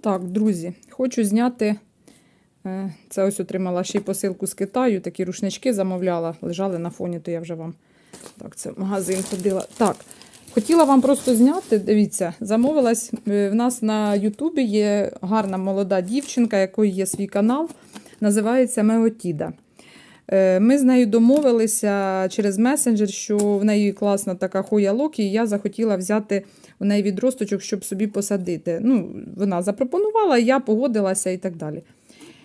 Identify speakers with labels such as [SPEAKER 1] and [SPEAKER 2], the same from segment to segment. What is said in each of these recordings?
[SPEAKER 1] Так, друзі, хочу зняти. е, Це ось отримала ще й посилку з Китаю. Такі рушнички замовляла, лежали на фоні, то я вже вам. Так, це магазин ходила. Так, хотіла вам просто зняти. Дивіться, замовилась. е, В нас на Ютубі є гарна молода дівчинка, якої є свій канал. Називається Меотіда. Е, Ми з нею домовилися через месенджер, що в неї класна така хоя локі, і я захотіла взяти у неї відросточок, щоб собі посадити. Ну, вона запропонувала, я погодилася і так далі.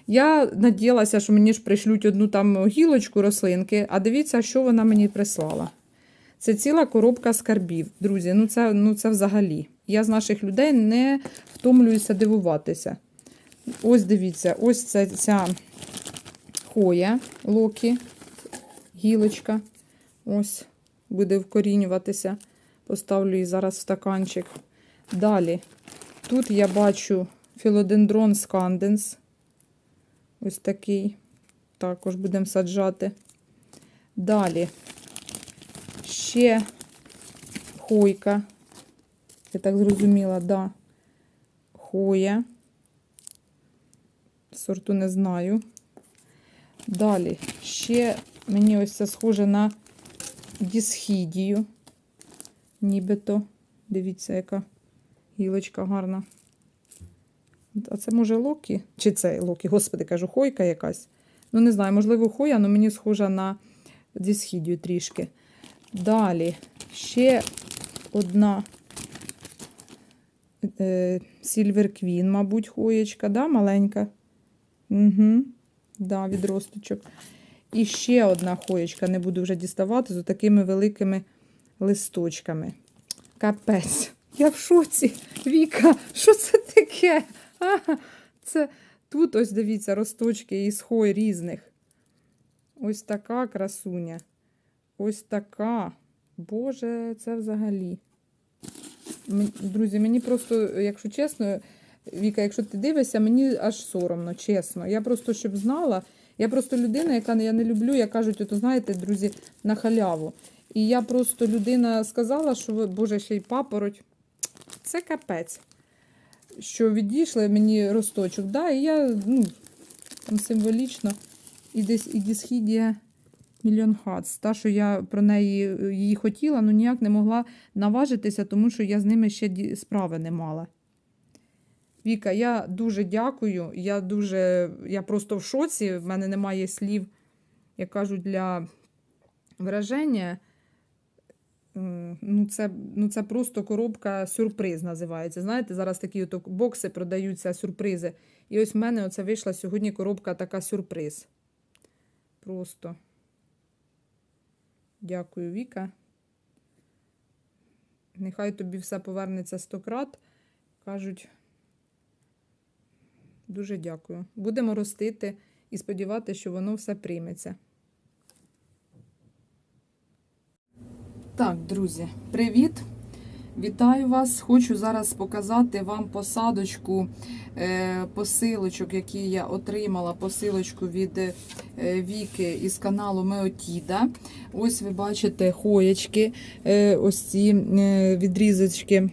[SPEAKER 1] Я надіялася, що мені ж пришлють одну там гілочку рослинки, а дивіться, що вона мені прислала. Це ціла коробка скарбів. Друзі, ну це, ну це взагалі. Я з наших людей не втомлююся дивуватися. Ось дивіться, ось це ця хоя локі, гілочка. Ось буде вкорінюватися. Поставлю її зараз в стаканчик. Далі. Тут я бачу філодендрон сканденс. Ось такий. Також будемо саджати. Далі. Ще хойка. Я так зрозуміла, да. Хоя. Сорту не знаю. Далі. Ще мені ось це схоже на дісхідію. Нібито. Дивіться, яка гілочка гарна. А це може локі? Чи це локі? Господи, кажу, хойка якась. Ну, не знаю, можливо, хоя, але мені схожа на дісхідію трішки. Далі ще одна е, Silver Queen, мабуть, хоєчка, да, маленька. Угу. Да, відросточок. І ще одна хоєчка, не буду вже діставати, з такими великими листочками. Капець. Я в шоці. Віка, що це таке? А, це тут ось дивіться, росточки із хой різних. Ось така красуня. Ось така. Боже, це взагалі. Друзі, мені просто, якщо чесно, Віка, якщо ти дивишся, мені аж соромно, чесно. Я просто щоб знала. Я просто людина, яка я не люблю, як кажуть, ото знаєте, друзі, на халяву. І я просто людина сказала, що Боже, ще й папороть. Це капець. Що відійшли мені росточок. Да, і я ну, там символічно і десь і дісхідія мільйон хац. Та, що я про неї її хотіла, але ніяк не могла наважитися, тому що я з ними ще справи не мала. Віка, я дуже дякую. Я дуже, я просто в шоці. В мене немає слів, як кажуть, для враження. Ну це, ну, це просто коробка сюрприз називається. Знаєте, зараз такі ото бокси продаються сюрпризи. І ось в мене оце вийшла сьогодні коробка така сюрприз. Просто. Дякую, Віка. Нехай тобі все повернеться сто крат. Кажуть, дуже дякую. Будемо ростити і сподіватися, що воно все прийметься. Так, друзі, привіт! Вітаю вас! Хочу зараз показати вам посадочку е, посилочок, які я отримала. Посилочку від е, Віки із каналу Меотіда. Ось ви бачите хоєчки, е, ось ці відрізочки.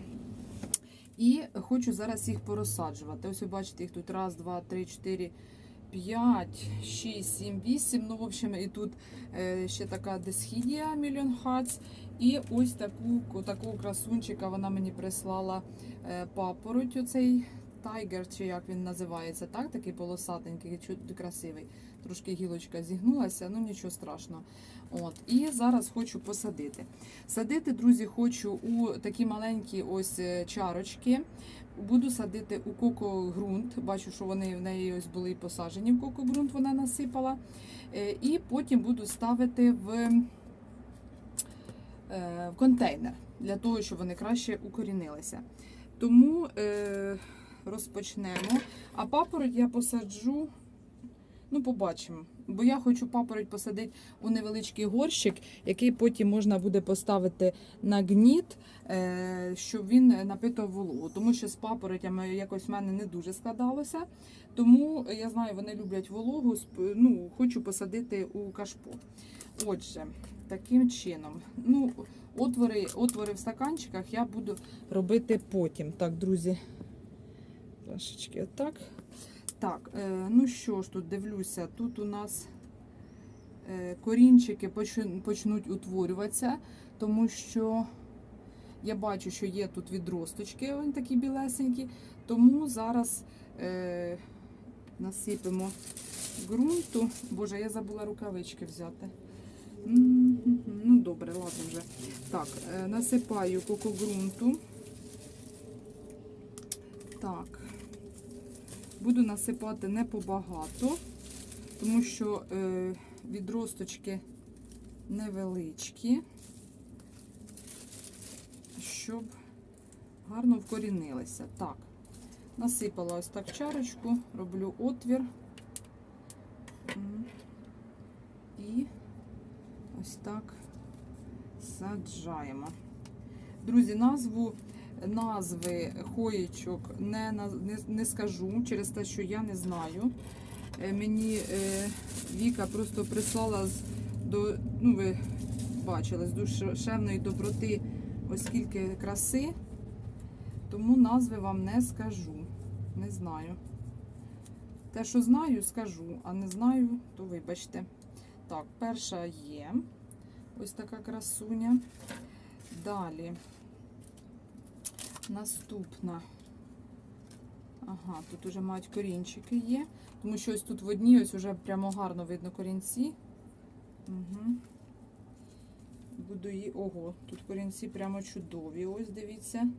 [SPEAKER 1] І хочу зараз їх порозсаджувати. Ось ви бачите, їх тут раз, два, три, чотири, п'ять, шість, сім, вісім. Ну, в общем, і тут е, ще така десхідія мільйон хац. І ось таку, такого красунчика вона мені прислала е, папороть, оцей тайгер, чи як він називається, так? Такий полосатенький, красивий. Трошки гілочка зігнулася, ну нічого страшного. От. І зараз хочу посадити. Садити, друзі, хочу у такі маленькі ось е, чарочки. Буду садити у коко-ґрунт. Бачу, що вони в неї ось були посаджені в коко-ґрунт, вона насипала. Е, І потім буду ставити в, е, в контейнер для того, щоб вони краще укорінилися. Тому е, розпочнемо. А папороть я посаджу. Ну, побачимо. Бо я хочу папороть посадити у невеличкий горщик, який потім можна буде поставити на гніт, е, щоб він напитав вологу. Тому що з папоротями якось в мене не дуже складалося. Тому я знаю, вони люблять вологу. Ну, хочу посадити у кашпо. Отже, таким чином. Ну, отвори, отвори в стаканчиках я буду робити потім. Так, друзі. Трошечки отак. Так, е, ну що ж тут дивлюся, тут у нас е, корінчики почнуть утворюватися, тому що я бачу, що є тут відросточки, вони такі білесенькі, тому зараз е, насипемо ґрунту. Боже, я забула рукавички взяти. Ну, добре, ладно вже. Так, е, насипаю кокогрунту. Так. Буду насипати не побагато, тому що е, відросточки невеличкі, щоб гарно вкорінилися. Так, насипала ось так чарочку, роблю отвір. І ось так саджаємо. Друзі, назву назви хоєчок не, не, не скажу через те, що я не знаю. Е, Мені е, Віка просто прислала з до, ну ви бачили, з душевної доброти, оскільки краси, тому назви вам не скажу. Не знаю. Те, що знаю, скажу, а не знаю, то вибачте. Так, перша є. Ось така красуня. Далі. Наступна. Ага, тут уже мають корінчики є. Тому що ось тут в одній ось уже прямо гарно видно корінці. Угу. Буду її. Ого, тут корінці прямо чудові. Ось дивіться.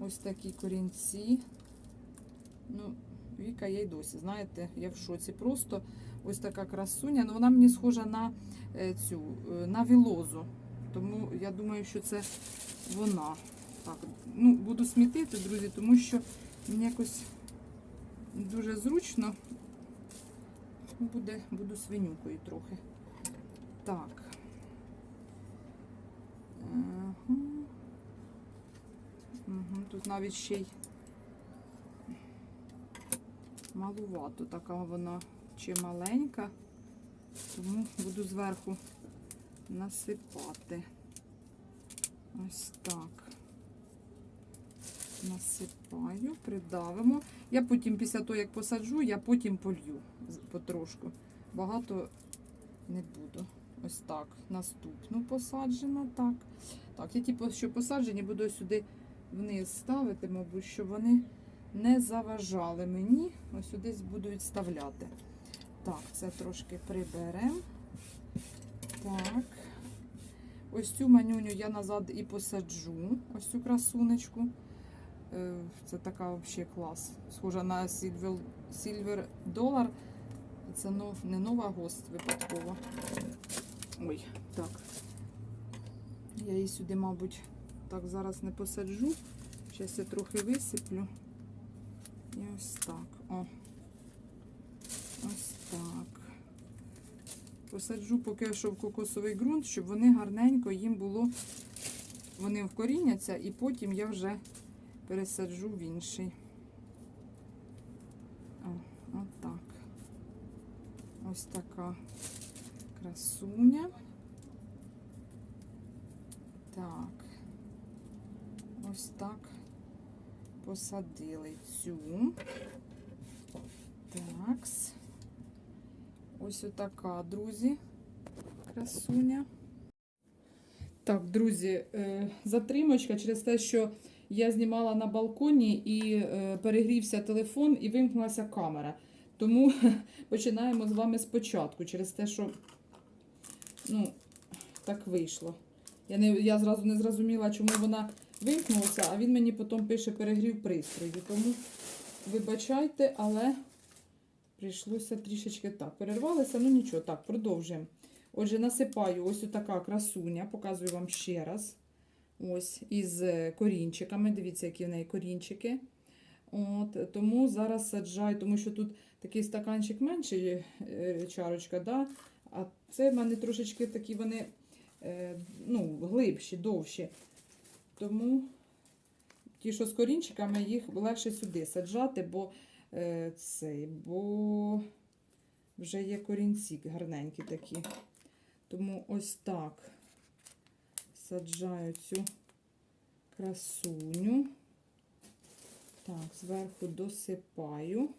[SPEAKER 1] Ось такі корінці. Ну, Віка я й досі, знаєте, я в шоці. Просто ось така красуня. Ну, вона мені схожа на е, цю, е, на вілозу. Тому я думаю, що це вона. Так, ну, буду смітити, друзі, тому що мені якось дуже зручно. Буде, буду свинюкою трохи. Так. Ага. Угу. Тут навіть ще й малувато така вона чи маленька, тому буду зверху насипати. Ось так. Насипаю, придавимо. Я потім, після того, як посаджу, я потім полью потрошку. Багато не буду. Ось так. Наступну посаджено. Так. Так, я ті, що посаджені, буду сюди вниз ставити, мабуть, щоб вони не заважали мені. Ось сюди буду відставляти. Так, це трошки приберемо. Так. Ось цю манюню я назад і посаджу. Ось цю красунечку. Е, Це така взагалі клас. Схожа на Silver, Silver Dollar. Це нов, не нова гост випадково. Ой, так. Я її сюди, мабуть, так зараз не посаджу. Зараз я трохи висиплю. І ось так. О. Ось так. Посаджу поки що в кокосовий ґрунт, щоб вони гарненько їм було. Вони вкоріняться, і потім я вже пересаджу в інший. О, отак. Ось така красуня. Так. Ось так посадили цю. Такс. Ось отака, друзі, красуня. Так, друзі, е, затримочка через те, що я знімала на балконі і е, перегрівся телефон і вимкнулася камера. Тому починаємо з вами спочатку, через те, що ну, так вийшло. Я, не, я зразу не зрозуміла, чому вона вимкнулася, а він мені потім пише перегрів пристрою. Тому вибачайте, але прийшлося трішечки так. Перервалися, ну нічого, так, продовжуємо. Отже, насипаю ось така красуня, показую вам ще раз. Ось із е, корінчиками. Дивіться, які в неї корінчики. От, тому зараз саджаю, тому що тут такий стаканчик менший, е, чарочка, да? а це в мене трошечки такі вони е, ну, глибші, довші. Тому ті, що з корінчиками, їх легше сюди саджати, бо цей, бо вже є корінці гарненькі такі. Тому ось так саджаю цю красуню. Так, зверху досипаю.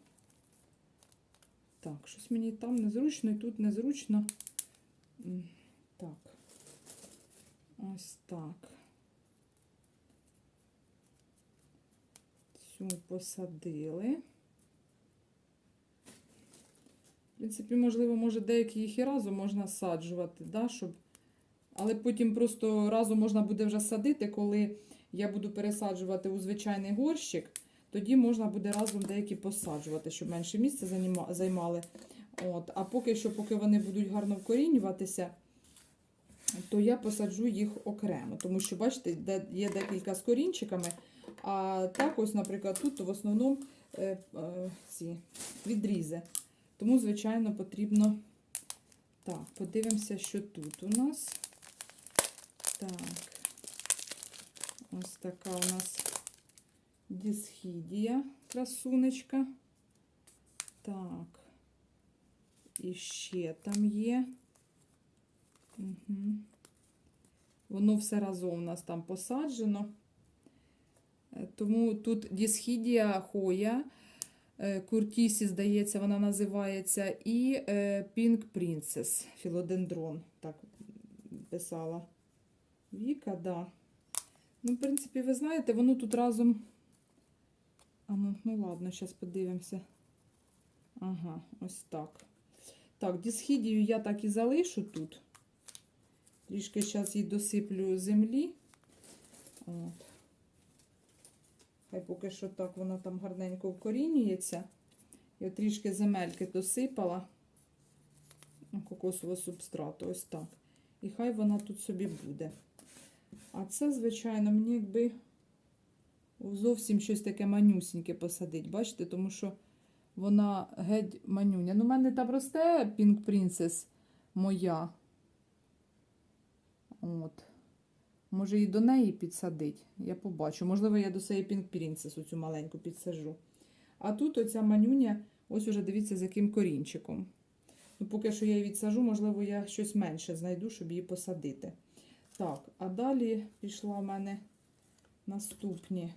[SPEAKER 1] Так, щось мені там незручно і тут незручно. Так. Ось так. Цю посадили. В принципі, можливо, може, деякі їх і разом можна саджувати, да, щоб... але потім просто разом можна буде вже садити, коли я буду пересаджувати у звичайний горщик, тоді можна буде разом деякі посаджувати, щоб менше місця займали. От. А поки що, поки вони будуть гарно вкорінюватися, то я посаджу їх окремо. Тому що, бачите, де є декілька з корінчиками, а так ось, наприклад, тут в основному е, е, ці відрізи. Тому, звичайно, потрібно. Так, подивимося, що тут у нас. Так. Ось така у нас дісхідія, красунечка. Так. І ще там є. Угу. Воно все разом у нас там посаджено. Е, Тому тут дісхідія хоя. Е, Куртісі, здається, вона називається, і е, Pink Princess, філодендрон, так писала Віка, да. Ну, в принципі, ви знаєте, воно тут разом. А ну, ну ладно, зараз подивимося. Ага, ось так. Так, дісхідію я так і залишу тут. Трішки зараз їй досиплю землі. От. Хай поки що так вона там гарненько вкорінюється. Я трішки земельки досипала кокосового субстрату, ось так. І хай вона тут собі буде. А це, звичайно, мені якби зовсім щось таке манюсіньке посадить, бачите, тому що вона геть манюня. Ну, в мене там росте Pink Princess моя. От. Може, і до неї підсадить. Я побачу. Можливо, я до цієї Pink Princess оцю маленьку підсажу. А тут оця манюня, ось уже дивіться, з яким корінчиком. Ну, поки що я її відсажу, можливо, я щось менше знайду, щоб її посадити. Так, а далі пішла в мене наступні.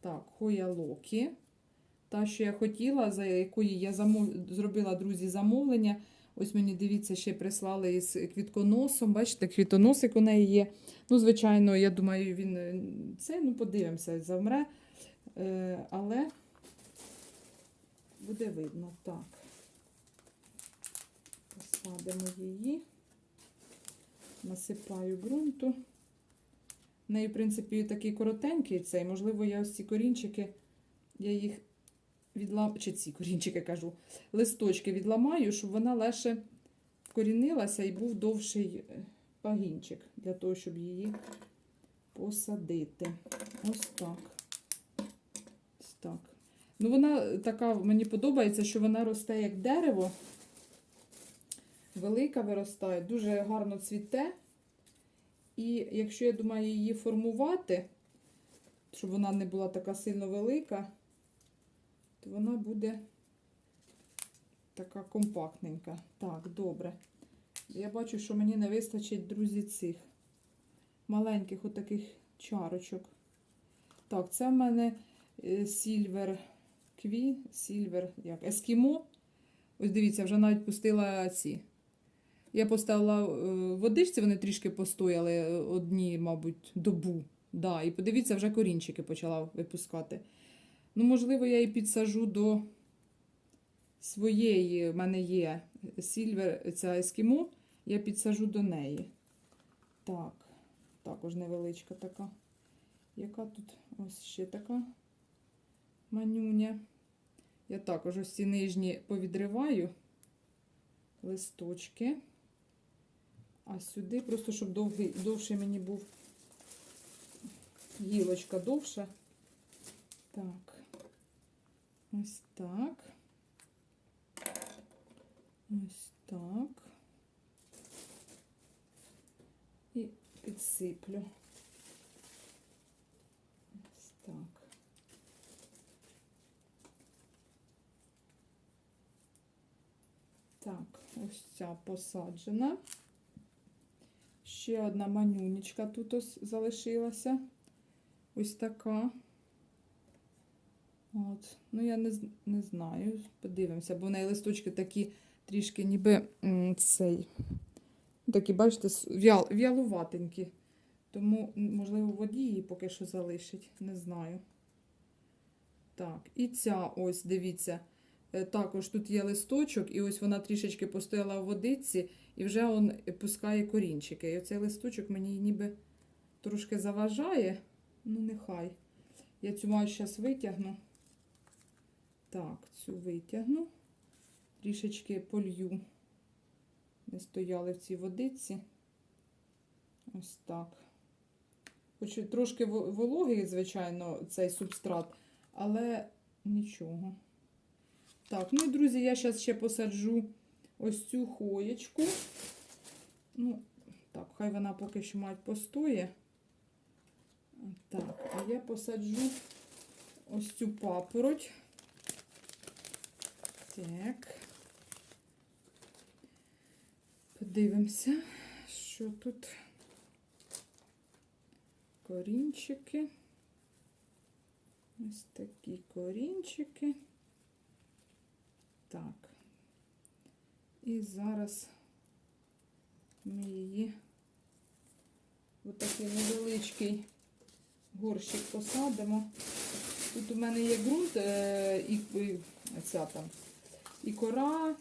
[SPEAKER 1] Так, Хоя Локі. Та, що я хотіла, за якої я замов... зробила, друзі, замовлення. Ось мені, дивіться, ще прислали із квітконосом. Бачите, квітоносик у неї є. Ну, звичайно, я думаю, він е, це, ну, подивимося, завмре. Е, але буде видно. Так. Посадимо її. Насипаю ґрунту. В неї, в принципі, такий коротенький цей. Можливо, я ось ці корінчики, я їх відлам... чи ці корінчики кажу, листочки відламаю, щоб вона легше вкорінилася і був довший е, пагінчик для того, щоб її посадити. Ось так. Ось так. Ну, вона така, мені подобається, що вона росте як дерево. Велика виростає, дуже гарно цвіте. І якщо я думаю її формувати, щоб вона не була така сильно велика, то вона буде така компактненька. Так, добре. Я бачу, що мені не вистачить, друзі, цих маленьких отаких чарочок. Так, це в мене Сільвер Кві, Сільвер, як, Ескімо. Ось дивіться, вже навіть пустила ці. Я поставила е, водичці, вони трішки постояли е, одні, мабуть, добу. Да, і подивіться, вже корінчики почала випускати. Ну, можливо, я її підсажу до своєї. В мене є сільвер, ця ескімо, я підсажу до неї. Так, також невеличка така. Яка тут ось ще така манюня. Я також ось ці нижні повідриваю листочки. А сюди, просто щоб довгий, довший мені був гілочка довша. Так, ось так. Ось так. І підсиплю. Ось так. Так, ось ця посаджена. Ще одна манюнечка тут ось залишилася. Ось така. От. Ну, я не, не знаю. Подивимося, бо в неї листочки такі трішки ніби цей. Такі, бачите, в'ял, в'ялуватенькі. Тому, можливо, воді її поки що залишить. Не знаю. Так, і ця ось, дивіться. Е, Також тут є листочок, і ось вона трішечки постояла в водиці, і вже он пускає корінчики. І оцей листочок мені ніби трошки заважає. Ну, нехай. Я цю маю зараз витягну. Так, цю витягну. Трішечки полью. Не стояли в цій водиці. Ось так. Хоч трошки вологий, звичайно, цей субстрат, але нічого. Так, ну і друзі, я зараз ще посаджу ось цю хоєчку. Ну, так, хай вона поки що мать постоє. Так, а я посаджу ось цю папороть. Так. Подивимося, що тут корінчики. Ось такі корінчики. Так. І зараз ми її в такий невеличкий горщик посадимо. Тут у мене є ґрунт е, і, ця там і кора,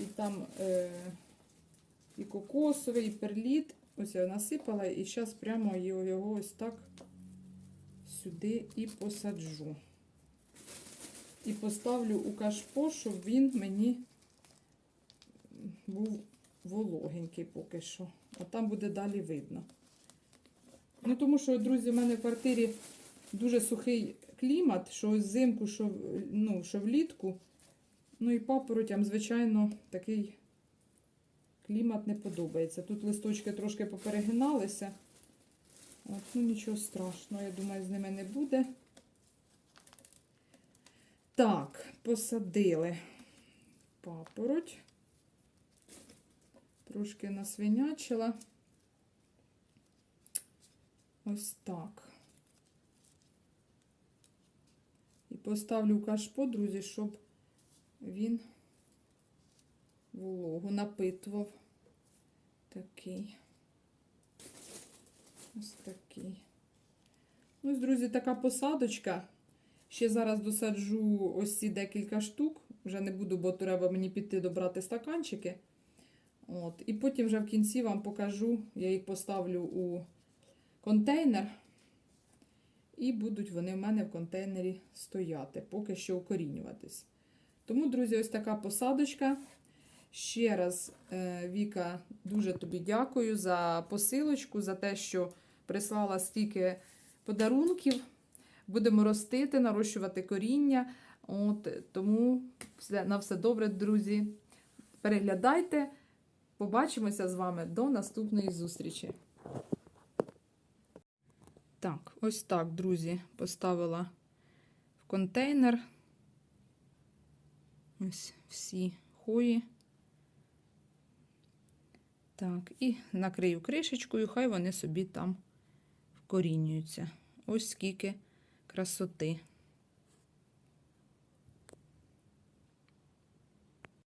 [SPEAKER 1] і там е, і кокосовий, і перліт. Ось я насипала і зараз прямо його ось так сюди і посаджу. І поставлю у кашпо, щоб він мені був вологенький поки що. А там буде далі видно. Ну, тому що, друзі, в мене в квартирі дуже сухий клімат, що взимку, що, ну, що влітку. Ну і папоротям, звичайно, такий клімат не подобається. Тут листочки трошки поперегиналися. От, ну нічого страшного, я думаю, з ними не буде. Так, посадили папороть. Трошки насвинячила. Ось так. І поставлю кашпо, друзі, щоб він вологу напитував. Такий. Ось такий. Ось, друзі, така посадочка. Ще зараз досаджу ось ці декілька штук. Вже не буду, бо треба мені піти добрати стаканчики. От. І потім вже в кінці вам покажу, я їх поставлю у контейнер. І будуть вони в мене в контейнері стояти, поки що укорінюватись. Тому, друзі, ось така посадочка. Ще раз, е, Віка, дуже тобі дякую за посилочку, за те, що прислала стільки подарунків. Будемо ростити, нарощувати коріння. От, тому все, на все добре, друзі. Переглядайте. Побачимося з вами до наступної зустрічі. Так, ось так, друзі, поставила в контейнер. Ось всі хої. Так, і накрию кришечкою, хай вони собі там вкорінюються. Ось скільки красоти.